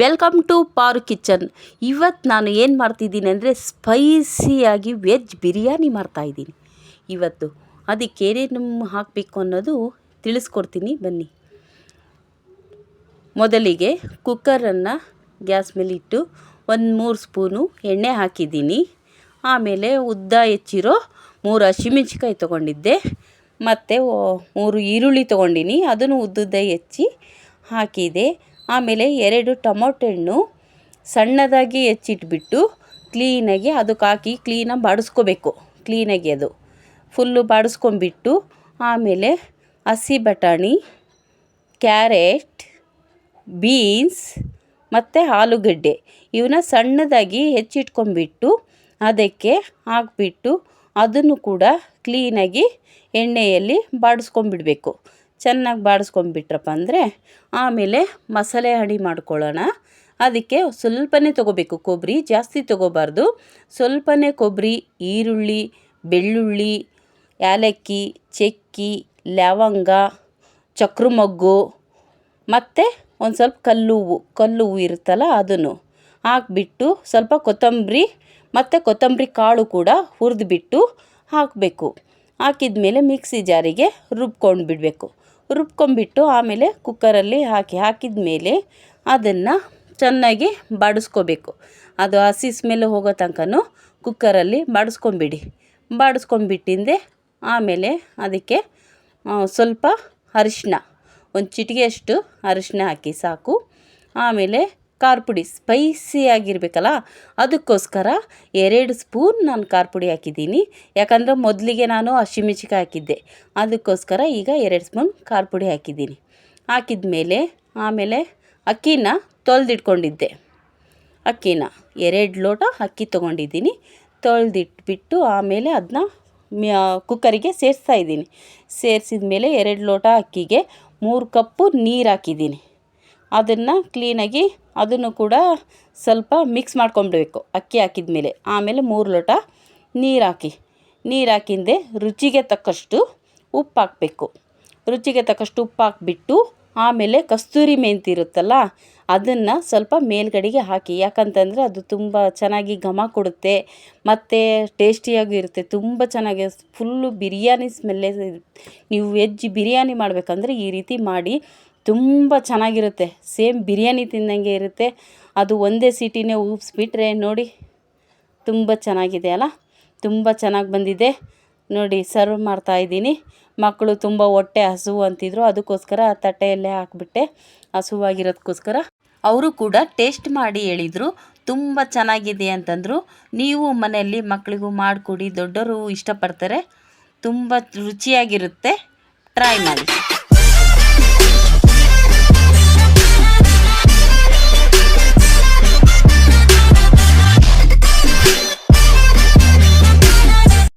Welcome to ಪಾರು kitchen. ಇವತ್ತು ನಾನು ಏನು ಮಾಡ್ತಿದ್ದೀನಿ ಅಂದರೆ ಸ್ಪೈಸಿಯಾಗಿ ವೆಜ್ ಬಿರಿಯಾನಿ ಮಾಡ್ತಾಯಿದ್ದೀನಿ ಇವತ್ತು ಅದಕ್ಕೆ ಏನೇನು ಹಾಕಬೇಕು ಅನ್ನೋದು ತಿಳಿಸ್ಕೊಡ್ತೀನಿ, ಬನ್ನಿ. ಮೊದಲಿಗೆ ಕುಕ್ಕರನ್ನು ಗ್ಯಾಸ್ ಮೇಲೆ ಇಟ್ಟು ಒಂದು ಮೂರು ಸ್ಪೂನು ಎಣ್ಣೆ ಹಾಕಿದ್ದೀನಿ. ಆಮೇಲೆ ಉದ್ದ ಹೆಚ್ಚಿರೋ ಮೂರು ಹಸಿಮೆಣ್ಸಿಕಾಯಿ ತೊಗೊಂಡಿದ್ದೆ. ಮತ್ತು ಮೂರು ಈರುಳ್ಳಿ ತೊಗೊಂಡಿನಿ, ಅದನ್ನು ಉದ್ದುದ್ದ ಹೆಚ್ಚಿ ಹಾಕಿದೆ. ಆಮೇಲೆ ಎರಡು ಟೊಮೊಟೊ ಹಣ್ಣು ಸಣ್ಣದಾಗಿ ಹೆಚ್ಚಿಟ್ಬಿಟ್ಟು ಕ್ಲೀನಾಗಿ ಅದಕ್ಕೆ ಹಾಕಿ ಕ್ಲೀನಾಗಿ ಬಾಡಿಸ್ಕೋಬೇಕು. ಕ್ಲೀನಾಗಿ ಅದು. ಫುಲ್ಲು ಬಾಡಿಸ್ಕೊಂಬಿಟ್ಟು ಆಮೇಲೆ ಹಸಿ ಬಟಾಣಿ, ಕ್ಯಾರೆಟ್, ಬೀನ್ಸ್ ಮತ್ತು ಆಲೂಗಡ್ಡೆ ಇವನ್ನ ಸಣ್ಣದಾಗಿ ಹೆಚ್ಚಿಟ್ಕೊಂಡ್ಬಿಟ್ಟು ಅದಕ್ಕೆ ಹಾಕ್ಬಿಟ್ಟು ಅದನ್ನು ಕೂಡ ಕ್ಲೀನಾಗಿ ಎಣ್ಣೆಯಲ್ಲಿ ಬಾಡಿಸ್ಕೊಂಬಿಡಬೇಕು. ಚೆನ್ನಾಗಿ ಬಾಡಿಸ್ಕೊಂಬಿಟ್ರಪ್ಪ ಅಂದರೆ ಆಮೇಲೆ ಮಸಾಲೆ ಹಡಿ ಮಾಡ್ಕೊಳ್ಳೋಣ. ಅದಕ್ಕೆ ಸ್ವಲ್ಪನೇ ತೊಗೋಬೇಕು ಕೊಬ್ಬರಿ ಜಾಸ್ತಿ ತೊಗೋಬಾರ್ದು. ಸ್ವಲ್ಪನೇ ಕೊಬ್ಬರಿ ಈರುಳ್ಳಿ, ಬೆಳ್ಳುಳ್ಳಿ ಏಲಕ್ಕಿ ಚಕ್ಕಿ, ಲವಂಗ ಚಕ್ರ ಮೊಗ್ಗು ಮತ್ತು ಒಂದು ಸ್ವಲ್ಪ ಕಲ್ಲು ಹೂವು ಕಲ್ಲು ಹೂವು ಇರುತ್ತಲ್ಲ ಅದನ್ನು ಹಾಕ್ಬಿಟ್ಟು ಸ್ವಲ್ಪ ಕೊತ್ತಂಬರಿ ಮತ್ತು ಕೊತ್ತಂಬರಿ ಕಾಳು ಕೂಡ ಹುರಿದ್ಬಿಟ್ಟು ಹಾಕಬೇಕು. ಹಾಕಿದ ಮೇಲೆ ಮಿಕ್ಸಿ ಜಾರಿಗೆ ರುಬ್ಕೊಂಡು ಬಿಡಬೇಕು ರುಬ್ಕೊಂಬಿಟ್ಟು ಆಮೇಲೆ ಕುಕ್ಕರಲ್ಲಿ ಹಾಕಿ, ಹಾಕಿದ ಮೇಲೆ ಅದನ್ನು ಚೆನ್ನಾಗಿ ಬಾಡಿಸ್ಕೋಬೇಕು. ಅದು ಹಸಿ ಸ್ಮೆಲ್ ಹೋಗೋ ತನಕನೂ ಕುಕ್ಕರಲ್ಲಿ ಬಾಡಿಸ್ಕೊಂಬಿಡಿ. ಬಾಡಿಸ್ಕೊಂಬಿಟ್ಟಿಂದೆ ಆಮೇಲೆ ಅದಕ್ಕೆ ಸ್ವಲ್ಪ ಅರಿಶಿನ ಒಂದು ಚಿಟಿಗೆಯಷ್ಟು ಅರಿಶಿನ ಹಾಕಿ ಸಾಕು. ಆಮೇಲೆ ಖಾರ ಪುಡಿ ಸ್ಪೈಸಿಯಾಗಿರಬೇಕಲ್ಲ, ಅದಕ್ಕೋಸ್ಕರ ಎರಡು ಸ್ಪೂನ್ ನಾನು ಖಾರ ಪುಡಿ ಹಾಕಿದ್ದೀನಿ. ಯಾಕಂದರೆ ಮೊದಲಿಗೆ ನಾನು ಹಸಿಮೆಚಿಕಾಯಿ ಹಾಕಿದ್ದೆ. ಅದಕ್ಕೋಸ್ಕರ ಈಗ ಎರಡು ಸ್ಪೂನ್ ಖಾರ ಪುಡಿ ಹಾಕಿದ್ದೀನಿ. ಹಾಕಿದ ಮೇಲೆ ಆಮೇಲೆ ಅಕ್ಕಿನ ತೊಳೆದಿಟ್ಕೊಂಡಿದ್ದೆ. ಅಕ್ಕಿನ ಎರಡು ಲೋಟ ಅಕ್ಕಿ ತೊಗೊಂಡಿದ್ದೀನಿ. ತೊಳೆದಿಟ್ಬಿಟ್ಟು ಆಮೇಲೆ ಅದನ್ನ ಕುಕ್ಕರಿಗೆ ಸೇರಿಸ್ತಾ ಇದ್ದೀನಿ. ಸೇರಿಸಿದ ಮೇಲೆ ಎರಡು ಲೋಟ ಅಕ್ಕಿಗೆ ಮೂರು ಕಪ್ಪು ನೀರು ಹಾಕಿದ್ದೀನಿ. ಅದನ್ನು ಕ್ಲೀನಾಗಿ ಅದನ್ನು ಕೂಡ ಸ್ವಲ್ಪ ಮಿಕ್ಸ್ ಮಾಡ್ಕೊಂಬಿಡಬೇಕು ಅಕ್ಕಿ ಹಾಕಿದ ಮೇಲೆ. ಆಮೇಲೆ ಮೂರು ಲೋಟ ನೀರು ಹಾಕಿ. ನೀರು ಹಾಕಿಂದೆ ರುಚಿಗೆ ತಕ್ಕಷ್ಟು ಉಪ್ಪು ಹಾಕಬೇಕು. ರುಚಿಗೆ ತಕ್ಕಷ್ಟು ಉಪ್ಪು ಹಾಕಿಬಿಟ್ಟು ಆಮೇಲೆ ಕಸ್ತೂರಿ ಮೆಂತಿ ಇರುತ್ತಲ್ಲ, ಅದನ್ನು ಸ್ವಲ್ಪ ಮೇಲ್ಗಡೆಗೆ ಹಾಕಿ. ಯಾಕಂತಂದರೆ ಅದು ತುಂಬ ಚೆನ್ನಾಗಿ ಘಮ ಕೊಡುತ್ತೆ, ಮತ್ತು ಟೇಸ್ಟಿಯಾಗೂ ಇರುತ್ತೆ, ತುಂಬ ಚೆನ್ನಾಗಿ ಫುಲ್ಲು ಬಿರಿಯಾನಿ ಸ್ಮೆಲ್ಲೇ ನೀವು ವೆಜ್ ಬಿರಿಯಾನಿ ಮಾಡಬೇಕಂದ್ರೆ ಈ ರೀತಿ ಮಾಡಿ ತುಂಬ ಚೆನ್ನಾಗಿರುತ್ತೆ. ಸೇಮ್ ಬಿರಿಯಾನಿ ತಿಂದಂಗೆ ಇರುತ್ತೆ. ಅದು ಒಂದೇ ಸೀಟಿನೇ ಉಪ್ಸ್ಬಿಟ್ರೆ ನೋಡಿ ತುಂಬ ಚೆನ್ನಾಗಿದೆ ಅಲ್ಲ? ತುಂಬ ಚೆನ್ನಾಗಿ ಬಂದಿದೆ. ನೋಡಿ ಸರ್ವ್ ಮಾಡ್ತಾಯಿದ್ದೀನಿ ಮಕ್ಕಳು ತುಂಬ ಹೊಟ್ಟೆ ಹಸಿವು ಅಂತಿದ್ರು. ಅದಕ್ಕೋಸ್ಕರ ತಟ್ಟೆಯಲ್ಲೇ ಹಾಕ್ಬಿಟ್ಟೆ. ಹಸುವಾಗಿರೋದಕ್ಕೋಸ್ಕರ ಅವರು ಕೂಡ ಟೇಸ್ಟ್ ಮಾಡಿ ಹೇಳಿದರು. ತುಂಬ ಚೆನ್ನಾಗಿದೆ ಅಂತಂದರು. ನೀವು ಮನೆಯಲ್ಲಿ ಮಕ್ಕಳಿಗೂ ಮಾಡಿಕೊಡಿ. ದೊಡ್ಡವರು ಇಷ್ಟಪಡ್ತಾರೆ. ತುಂಬ ರುಚಿಯಾಗಿರುತ್ತೆ. ಟ್ರೈ ಮಾಡಿ.